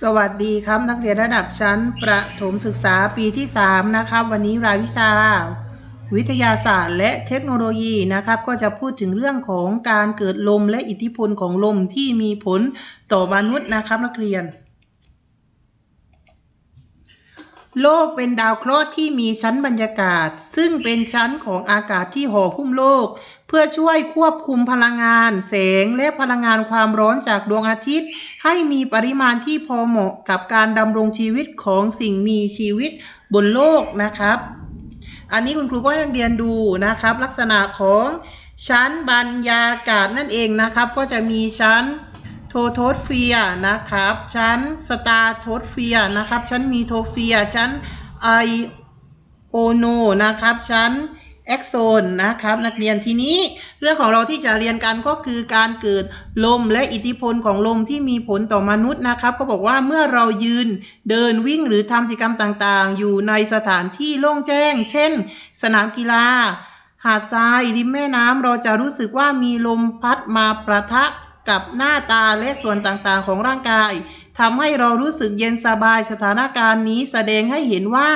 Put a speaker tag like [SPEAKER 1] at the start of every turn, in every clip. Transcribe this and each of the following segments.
[SPEAKER 1] สวัสดีครับนักเรียนระดับชั้นประถมศึกษาปีที่ 3 นะครับวันนี้รายวิชา วิทยาศาสตร์และเทคโนโลยีนะครับ ก็จะพูดถึงเรื่องของการเกิดลมและอิทธิพลของลมที่มีผลต่อมนุษย์นะครับนักเรียน โลกเป็นดาวเคราะห์ที่มีชั้นบรรยากาศ ซึ่งเป็นชั้นของอากาศที่ห่อหุ้มโลก พื่อช่วยควบคุมพลังงาน แสงและพลังงานความร้อนจากดวงอาทิตย์ ให้มีปริมาณที่พอเหมาะกับการดำรงชีวิตของสิ่งมีชีวิตบนโลกนะครับ อันนี้คุณครูก็ให้นักเรียนดูนะครับ ลักษณะของชั้นบรรยากาศนั่นเองนะครับ ก็จะมีชั้นโทโทสเฟียนะครับ ชั้นสตาร์โทสเฟียนะครับ ชั้นมีโทเฟียร์ชั้นไอโอโนนะครับ ชั้น เอ็กโซนนะครับนักเรียนทีนี้เรื่องของเราที่จะเรียนกันก็คือการเกิดลมและอิทธิพลของลมที่มีผลต่อมนุษย์นะครับก็บอกว่าเมื่อเรายืนเดินวิ่งหรือทำกิจกรรมต่างๆ อยู่ในสถานที่โล่งแจ้ง เช่น สนามกีฬา หาดทรายริมแม่น้ำเราจะรู้สึกว่ามีลมพัดมาประทะกับหน้าตาและส่วนต่างๆของร่างกายทำให้เรารู้สึกเย็นสบายสถานการณ์นี้แสดงให้เห็นว่า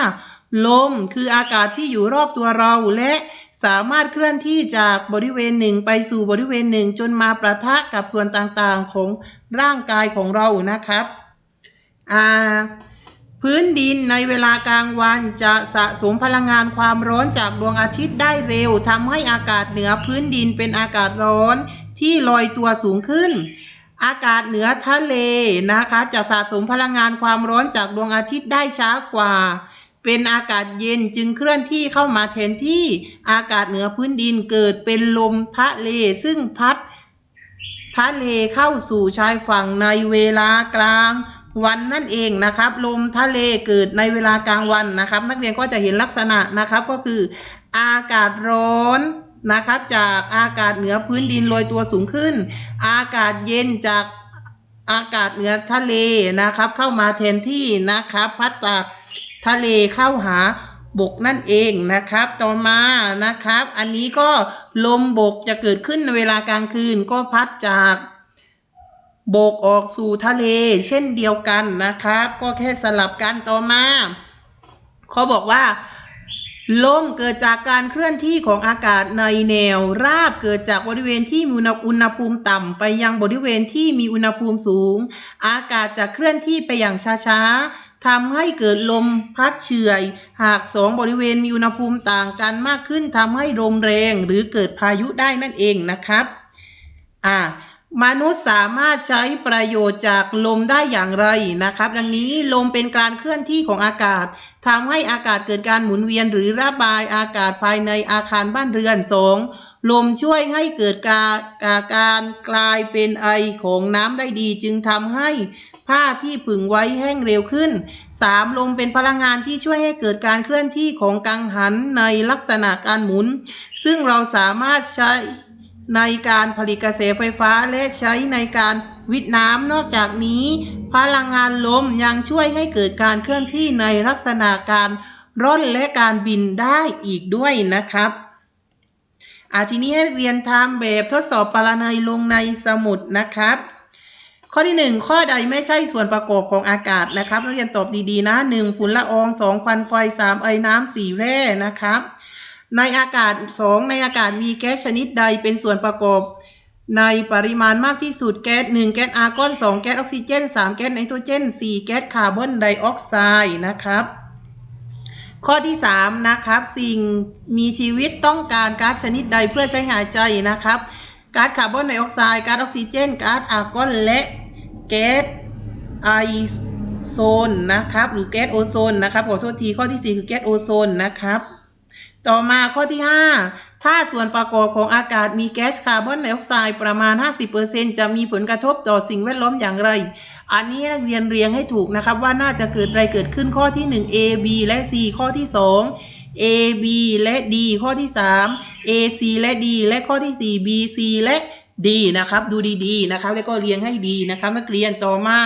[SPEAKER 1] ลมคืออากาศที่อยู่รอบตัวเราและสามารถเคลื่อนที่จากบริเวณหนึ่งไปสู่บริเวณหนึ่งจนมาประทะกับส่วนต่างๆของร่างกายของเรานะครับอ่าพื้นดินในเวลากลางวันจะสะสมพลังงานความร้อนจากดวงอาทิตย์ได้เร็วทำให้อากาศเหนือพื้นดินเป็นอากาศร้อนที่ลอยตัวสูงขึ้น อากาศเหนือทะเลนะคะ จะสะสมพลังงานความร้อนจากดวงอาทิตย์ได้ช้ากว่า เป็นอากาศเย็นจึงเคลื่อนที่เข้ามาแทนที่อากาศเหนือพื้นดินเกิดเป็นลมทะเลซึ่งพัดทะเลเข้าสู่ชายฝั่งในเวลากลางวันนั่นเองนะครับ ลมทะเลเกิดในเวลากลางวันนะครับ นักเรียนก็จะเห็นลักษณะนะครับก็คืออากาศร้อนนะครับ จากอากาศเหนือพื้นดินลอยตัวสูงขึ้น อากาศเย็นจากอากาศเหนือทะเลนะครับ เข้ามาแทนที่นะครับ พัดจาก ทะเลเข้าหาบกนั่นเองนะครับ ต่อมานะครับ อันนี้ก็ลมบกจะเกิดขึ้นในเวลากลางคืนก็พัดจากบกออกสู่ทะเล เช่นเดียวกันนะครับ ก็แค่สลับกันต่อมาเขาบอกว่า ลมเกิดจากการเคลื่อนที่ของอากาศในแนว ราบเกิดจากบริเวณที่มีอุณหภูมิต่ำไปยังบริเวณที่มีอุณหภูมิสูง อากาศจะเคลื่อนที่ไปอย่างช้าๆทำให้เกิดลมพัดเฉื่อย หากสองบริเวณมีอุณหภูมิต่างกันมากขึ้นทำให้ลมแรงหรือเกิดพายุได้นั่นเองนะครับ อ่า มนุษย์สามารถใช้ประโยชน์จากลมได้อย่างไรนะครับ ดังนี้ลมเป็นการเคลื่อนที่ของอากาศทำให้อากาศเกิดการหมุนเวียนหรือระบายอากาศภายในอาคารบ้านเรือนสองลมช่วยให้เกิดการการการกลายเป็นไอของน้ำได้ดี จึงทำให้ผ้าที่ผึ่งไว้แห้งเร็วขึ้น 3. ลมเป็นพลังงานที่ช่วยให้เกิดการเคลื่อนที่ของกังหันในลักษณะการหมุน ซึ่งเราสามารถใช้ ในการผลิตกระแสไฟฟ้าและใช้ในการวิทย์น้ำนอกจากนี้ พลังงานลมยังช่วยให้เกิดการเคลื่อนที่ในลักษณะการร่อนและการบินได้อีกด้วยนะครับอาทีนี้ให้เรียนทำแบบทดสอบปรนัยลงในสมุดนะครับ ข้อที่ 1 ข้อใดไม่ใช่ส่วนประกอบของอากาศนะครับนักเรียนตอบดีๆนะ 1 ฝุ่นละออง 2 ควันไฟ 3 ไอน้ำ4แร่นะครับ ในอากาศ 2 ในอากาศมีแก๊สชนิดใดเป็นส่วนประกอบ ในปริมาณมากที่สุดแก๊ส1แก๊สอาร์กอน2แก๊สออกซิเจน3แก๊สไนโตรเจน4แก๊สคาร์บอนไดออกไซด์นะครับ ข้อที่ 3 นะครับ สิ่งมีชีวิตต้องการก๊าซชนิดใดเพื่อใช้หายใจนะครับก๊าซคาร์บอนไดออกไซด์ก๊าซออกซิเจนก๊าซอาร์กอนและแก๊สไอโซนนะครับ หรือแก๊สโอโซนนะครับขอโทษทีข้อที่ 4 คือแก๊สโอโซนนะครับ ต่อมาข้อที่ 5 ถ้าส่วนประกอบของอากาศมีแก๊สคาร์บอนไดออกไซด์ประมาณ 50%จะมีผลกระทบต่อสิ่งแวดล้อมอย่างไร อันนี้นักเรียนเรียงให้ถูกนะครับ ว่าน่าจะเกิดอะไรเกิดขึ้นข้อที่ 1 A B และ C ข้อที่ 2 A B และ D ข้อที่ 3 A C และ D และข้อที่ 4 B C และ D นะครับ ดูดีๆนะครับ แล้วก็เรียงให้ดีนะครับนักเรียนต่อมา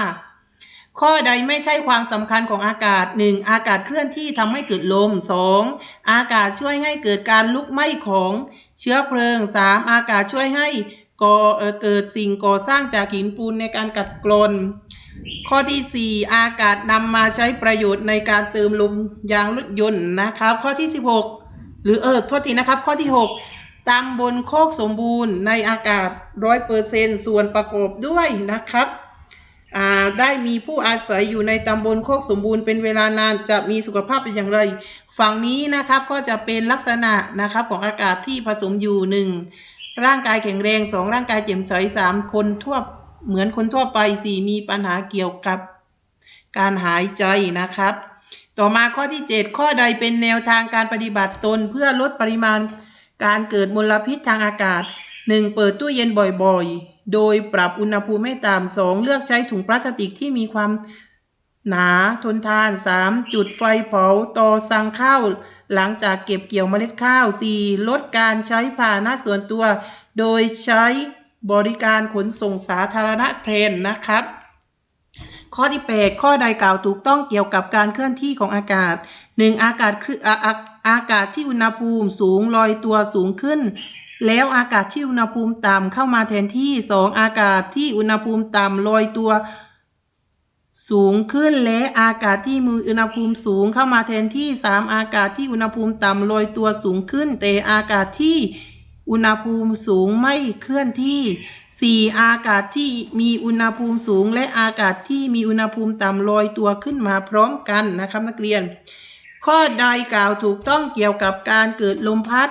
[SPEAKER 1] ข้อใดไม่ใช่ความสำคัญของอากาศ 1. อากาศเคลื่อนที่ทำให้เกิดลม 2. อากาศช่วยให้เกิดการลุกไหม้ของเชื้อเพลิง 3. อากาศช่วยให้ก่อเกิดสิ่งก่อสร้างจากหินปูนในการกัดกร่อนข้อที่ 4 อากาศนำมาใช้ประโยชน์ในการเติมลมยางรถยนต์นะครับ ข้อที่ 16 หรือเออโทษทีนะครับ ข้อที่ 6ตำบลโคกสมบูรณ์ในอากาศร้อยเปอร์เซนส่วนประกอบด้วยนะครับ ได้มีผู้อาศัยอยู่ในตำบลโคกสมบูรณ์เป็นเวลานานจะมีสุขภาพเป็นอย่างไร ฝั่งนี้นะครับก็จะเป็นลักษณะนะครับของอากาศที่ผสมอยู่หนึ่งร่างกายแข็งแรงสองร่างกายแจ่มใสสามคนทั่วเหมือนคนทั่วไปสี่มีปัญหาเกี่ยวกับการหายใจนะครับ ต่อมาข้อที่ 7 ข้อใดเป็นแนวทางการปฏิบัติตนเพื่อลดปริมาณการเกิดมลพิษทางอากาศ 1. เปิดตู้เย็นบ่อยๆ โดยปรับอุณหภูมิให้ต่ำ 2. เลือกใช้ถุงพลาสติกที่มีความหนาทนทาน 3. จุดไฟเผาต่อสั่งข้าว หลังจากเก็บเกี่ยวเมล็ดข้าว 4. ลดการใช้พาหนะส่วนตัว โดยใช้บริการขนส่งสาธารณะแทนนะครับ ข้อที่ 8 ข้อใดกล่าวถูกต้องเกี่ยวกับการเคลื่อนที่ของอากาศ 1. อากาศคืออากาศที่อุณหภูมิสูงลอยตัวสูงขึ้น แล้วอากาศที่อุณหภูมิต่ำเข้ามาแทนที่ 2. อากาศที่อุณหภูมิต่ำลอยตัวสูงขึ้นและอากาศที่มีอุณหภูมิสูงเข้ามาแทนที่ 3. อากาศที่อุณหภูมิต่ำลอยตัวสูงขึ้น แต่อากาศที่อุณหภูมิสูงไม่เคลื่อนที่ 4. อากาศที่มีอุณหภูมิสูง และอากาศที่มีอุณหภูมิต่ำลอยตัวขึ้นมาพร้อมกันนะครับนักเรียน ข้อใดกล่าวถูกต้องเกี่ยวกับการเกิดลมพัด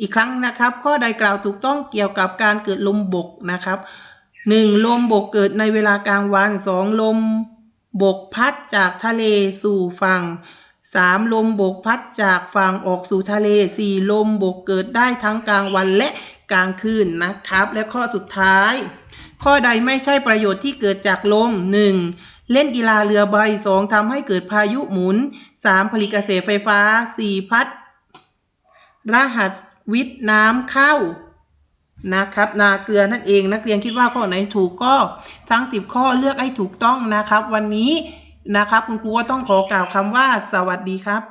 [SPEAKER 1] อีกครั้งนะครับ ข้อใดกล่าวถูกต้องเกี่ยวกับการเกิดลมบกนะครับหนึ่งลมบกเกิดในเวลากลางวันสองลมบกพัดจากทะเลสู่ฝั่งสามลมบกพัดจากฝั่งออกสู่ทะเลสี่ลมบกเกิดได้ทั้งกลางวันและกลางคืนนะครับ และข้อสุดท้าย ข้อใดไม่ใช่ประโยชน์ที่เกิดจากลม 1. เล่นกีฬาเรือใบ 2. ทำให้เกิดพายุหมุน 3. ผลิตกระแสไฟฟ้า 4. พัดรหัส วิทน้ำเข้านะครับ นาเกลือนั่นเองนักเรียนคิดว่าข้อไหนถูกก็ทั้ง 10 ข้อเลือกให้ถูกต้องนะครับ วันนี้นะครับ คุณครูก็ต้องขอกล่าวคำว่าสวัสดีครับ